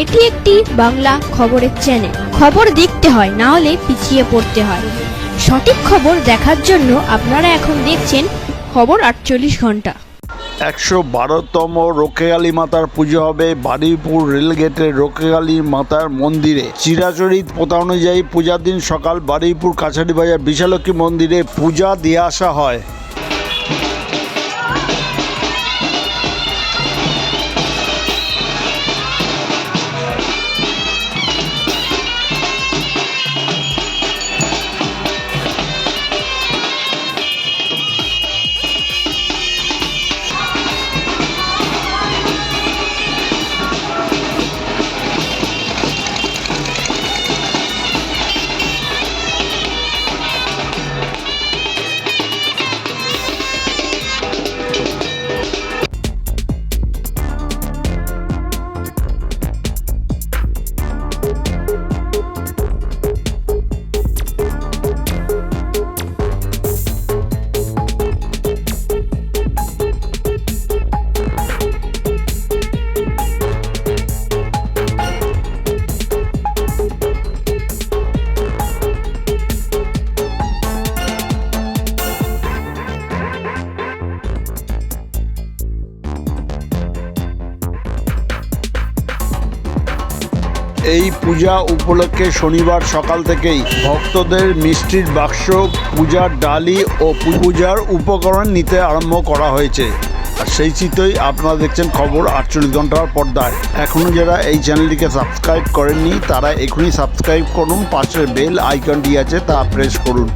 এটি একটি বাংলা খবরের চ্যানেল খবর দেখতে হয়, না হলে পিছিয়ে পড়তে হয়। সঠিক খবর দেখার জন্য আপনারা এখন দেখছেন খবর আটচল্লিশ ঘণ্টা। একশো বারোতম রোকেয়ালী মাতার পুজো হবে বারুইপুর রেলগেটের রোকেয়ালী মাতার মন্দিরে। চিরাচরিত প্রথা অনুযায়ী পূজার দিন সকাল বারুইপুর কাছারি বাজার বিশালক্ষী মন্দিরে পূজা দিয়ে আসা হয়। এই পূজা উপলক্ষে শনিবার সকাল থেকেই ভক্তদের মিষ্টির বাক্স, পূজার ডালি ও পূজার উপকরণ নিতে আরম্ভ করা হয়েছে। আর সেই চিত্রই আপনারা দেখছেন খবর আটচল্লিশ ঘণ্টার পর্দায়। এখনও যারা এই চ্যানেলটিকে সাবস্ক্রাইব করেননি, তারা এখনই সাবস্ক্রাইব করুন পাশের বেল আইকনটি আছে, তা প্রেস করুন।